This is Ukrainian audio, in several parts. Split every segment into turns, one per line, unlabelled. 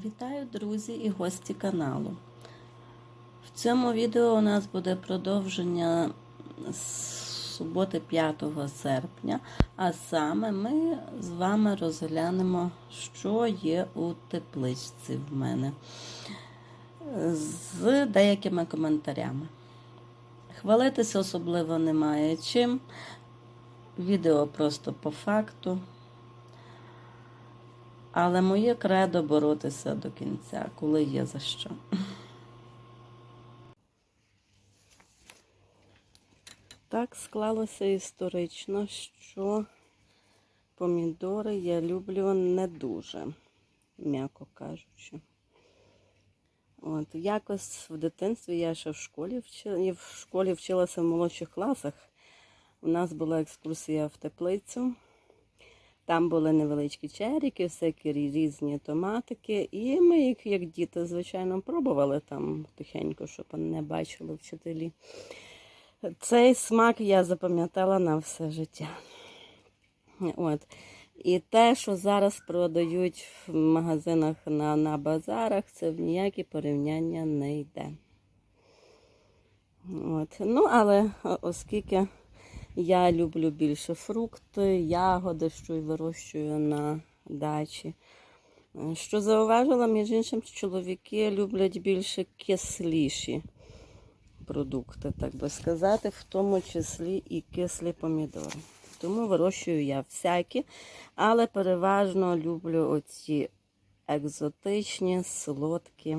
Вітаю, друзі і гості каналу. В цьому відео у нас буде продовження з суботи 5 серпня, а саме ми з вами розглянемо, що є у тепличці в мене з деякими коментарями. Хвалитися особливо немає чим. Відео просто по факту. Але моє кредо боротися до кінця, коли є за що. Так склалося історично, що помідори я люблю не дуже, м'яко кажучи. От, якось в дитинстві я ще в школі вчила, в школі вчилася в молодших класах. У нас була екскурсія в теплицю. Там були невеличкі черіки, всякі різні томатики. І ми їх, як діти, звичайно, пробували там тихенько, щоб не бачили вчителі. Цей смак я запам'ятала на все життя. От. І те, що зараз продають в магазинах на, на базарах, це в ніякі порівняння не йде. От. Ну, але оскільки я люблю більше фрукти, ягоди, що й вирощую на дачі. Що зауважила, між іншим, чоловіки люблять більше кисліші продукти, так би сказати, в тому числі і кислі помідори. Тому вирощую я всякі, але переважно люблю оці екзотичні, солодкі.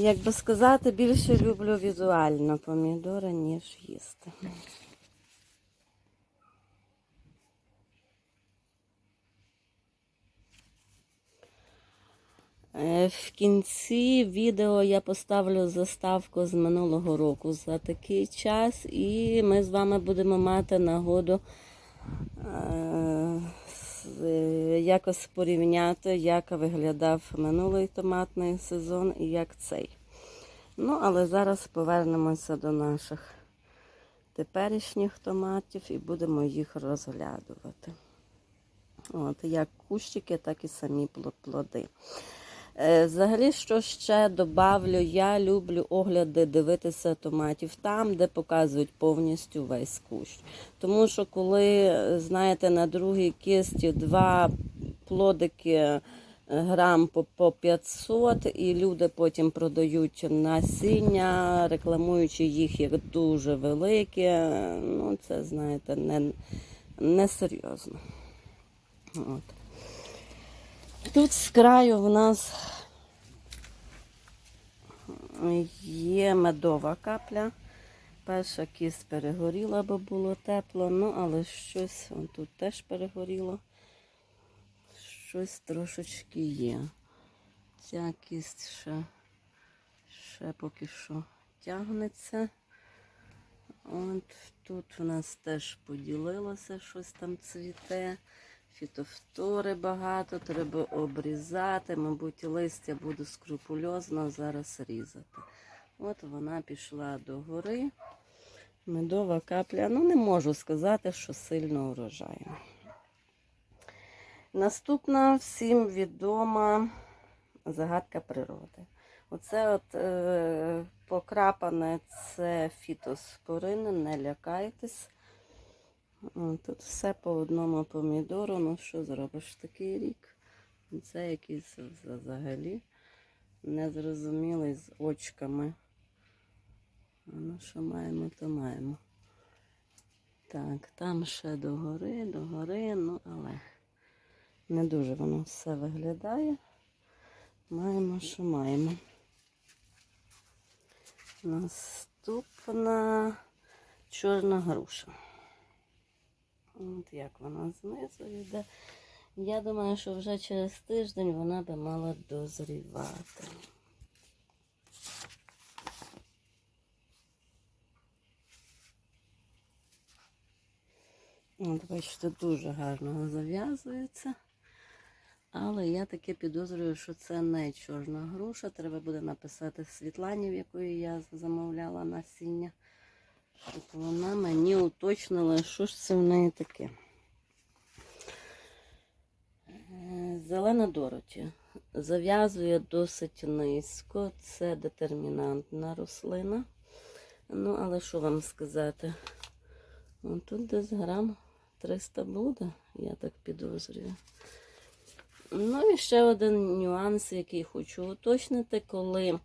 Як би сказати, більше люблю візуально помідори, ніж їсти. Е, В кінці відео я поставлю заставку з минулого року за такий час, і ми з вами будемо мати нагоду е, якось порівняти, як виглядав минулий томатний сезон і як цей. Ну, але зараз повернемося до наших теперішніх томатів і будемо їх розглядувати. От, як кущики, так і самі плоди. Е, Взагалі, що ще добавлю, я люблю огляди дивитися томатів там, де показують повністю весь кущ. Тому що коли, знаєте, на другій кисті два плодики е, грам по, по 500, і люди потім продають насіння, рекламуючи їх як дуже велике, ну це, знаєте, не, не серйозно. От. Тут з краю в нас є медова капля. Перша кість перегоріла, бо було тепло, ну але щось он тут теж перегоріло. Щось трошечки є. Ця кість ще, ще поки що тягнеться. От тут у нас теж поділилося, щось там цвіте. Фітофтори багато, треба обрізати. Мабуть, листя буду скрупульозно зараз різати. От вона пішла до гори. Медова капля. Ну, не можу сказати, що сильно урожайна. Наступна всім відома загадка природи. Оце от е, покрапане це фітоспорин, не лякайтесь. Тут все по одному помідору. Ну що зробиш такий рік? Це якийсь взагалі незрозумілий з очками. Ну, що маємо, то маємо. Так, там ще догори, догори, ну але не дуже воно все виглядає. Маємо, що маємо. Наступна чорна груша. От як вона знизу йде. Я думаю, що вже через тиждень вона би мала дозрівати. От, бачите, дуже гарно зав'язується. Але я таки підозрюю, що це не чорна груша. Треба буде написати Світлані, в якої я замовляла насіння. Щоб вона мені уточнила, що ж це в неї таке. Зелена Дороті зав'язує досить низько. Це детермінантна рослина. Ну, але що вам сказати? Ну, тут десь грам 300 буде, я так підозрюю. Ну і ще один нюанс, який хочу уточнити, коли е,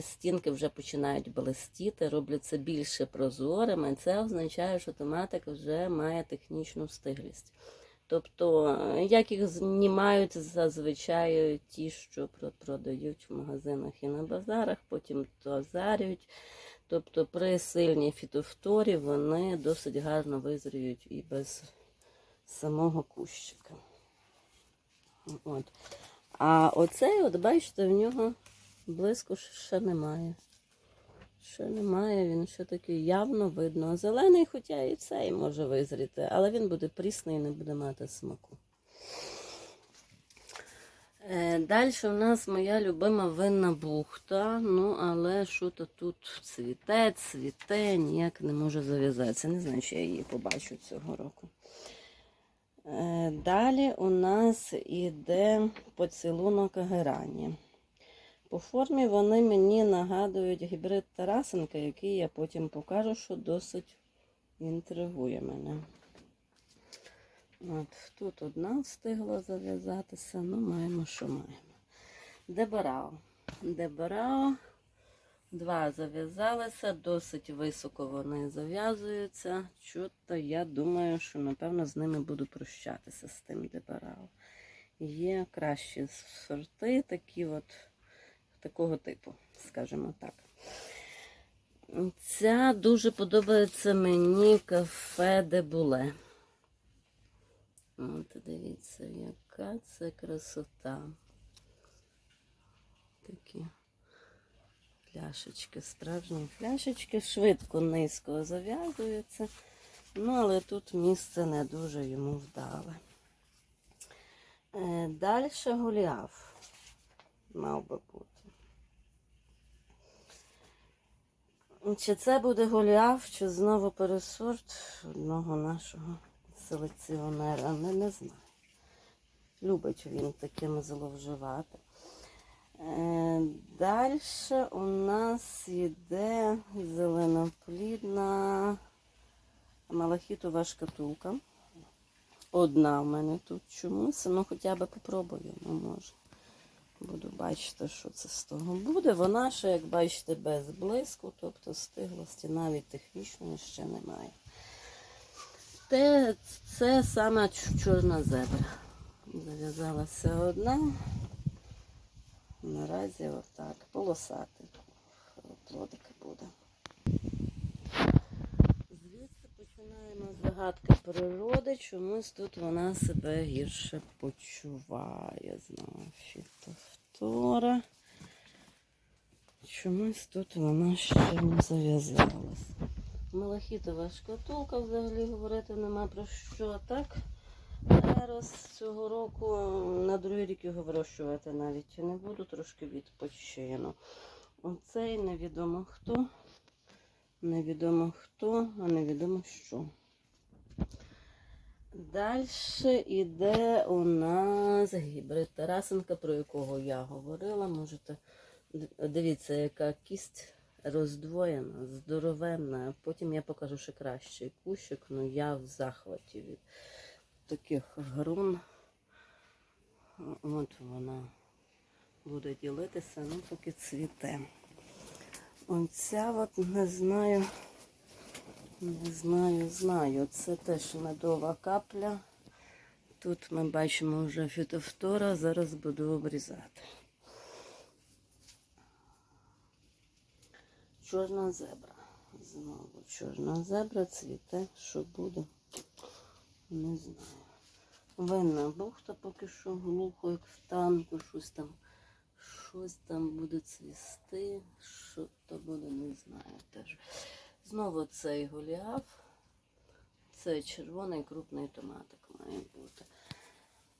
стінки вже починають блистіти, робляться більше прозорими, це означає, що томатик вже має технічну стиглість. Тобто, е, як їх знімають зазвичай ті, що продають в магазинах і на базарах, потім тазарюють. Тобто при сильній фітофторі вони досить гарно визріють і без самого кущика. От. А оцей, от бачите, в нього блиску ще немає. Ще немає, він ще такий явно видно. Зелений, хоча і цей може визріти, але він буде прісний і не буде мати смаку. Далі у нас моя любима винна бухта. Ну, але що то тут цвіте, цвіте, ніяк не може зав'язатися. Не знаю, чи я її побачу цього року. Е, Далі у нас іде поцілунок герані. По формі вони мені нагадують гібрид Тарасенка, який я потім покажу, що досить інтригує мене. От, тут одна встигла зав'язатися, ну маємо, що маємо. Дебарао. Дебарао. Два зав'язалися, досить високо вони зав'язуються. Чого-то я думаю, що напевно з ними буду прощатися з тим дебарао. Є кращі сорти, такі от такого типу, скажімо так. Ця дуже подобається мені кафе де буле. От дивіться, яка це красота. Такі пляшечки, справжні пляшечки, швидко низько зав'язуються. Ну, але тут місце не дуже йому вдале. Е, Далі Голіаф мав би бути. Чи це буде Голіаф, чи знову пересорт одного нашого селекціонера, не, не знаю. Любить він таким зловживати. Е, Далі у нас йде зеленоплідна малахітова шкатулка. Одна в мене тут чомусь, ну хоча б попробуємо, може. Буду бачити, що це з того буде. Вона ще, як бачите, без блиску, тобто стиглості навіть технічної ще немає. Те, це саме чорна зебра. Зав'язалася одна. Наразі отак. Полосатий плодик буде. Починаємо з загадки природи. Чомусь тут вона себе гірше почуває. Знову фітофтора. Чомусь тут вона ще не зав'язалась. Малахітова шкатулка взагалі говорити нема про що. Так, зараз цього року на другий рік його вирощувати навіть не буду, трошки відпочину. Оцей невідомо хто, невідомо хто, а невідомо що. Далі йде у нас гібрид Тарасенка, про якого я говорила. Можете дивіться, яка кість роздвоєна, здоровенна. Потім я покажу ще кращий кущик, ну я в захваті від таких грун. От вона буде ділитися, ну поки цвіте. Оця от не знаю. Не знаю, знаю. Це теж медова капля. Тут ми бачимо вже фітофтора, зараз буду обрізати. Чорна зебра. Знову чорна зебра, цвіте, що буде. Не знаю. Винна бухта поки що глухо, як в танку, щось там, щось там буде цвісти, що то буде, не знаю теж. Знову цей голіаф. Це червоний крупний томатик має бути.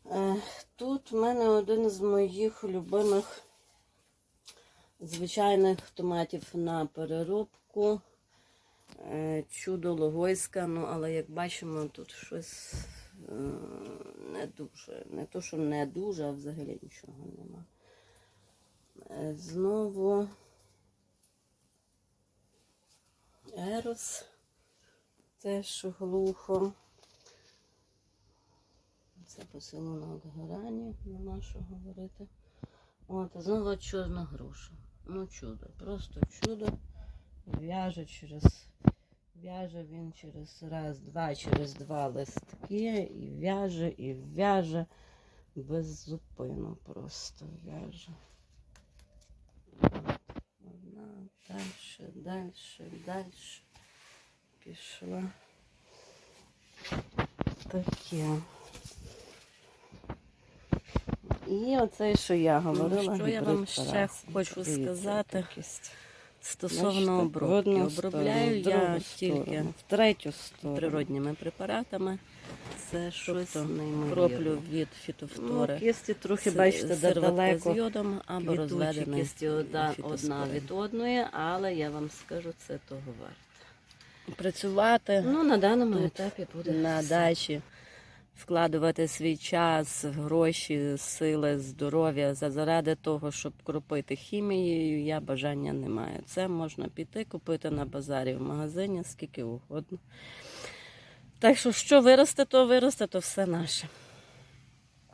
Е, Тут в мене один з моїх любимих звичайних томатів на переробку. Е, Чудо Логойська, ну але як бачимо, тут щось е, не дуже. Не то, що не дуже, а взагалі нічого нема. Знову Ерос. Теж глухо. Це поцілунок грані, нема що говорити. От, знову чорна груша. Ну, чудо, просто чудо. В'яже через. В'яже він через раз, два, через два листки і в'яже, і в'яже без зупину просто в'яже. Одна, далі, далі, далі. Пішла. Таке. І оце, що я говорила.
що я вам ще хочу сказати. Стосовно обробки. Обробляю я тільки
в третю сторону.
природніми препаратами. Це щось
Тобто
кроплю
неймовірно.
від
Ну,
фітофтори.
кисті трохи, бачите, далеко.
з йодом або розведений
кисті одна, одна від одної, але я вам скажу, це того варто.
Працювати
Ну, на даному
Тут,
етапі буде
на
все.
дачі, вкладувати свій час, гроші, сили, здоров'я заради того, щоб кропити хімією, я бажання не маю. Це можна піти, купити на базарі в магазині, скільки угодно. Так що, що виросте, то виросте, то все наше.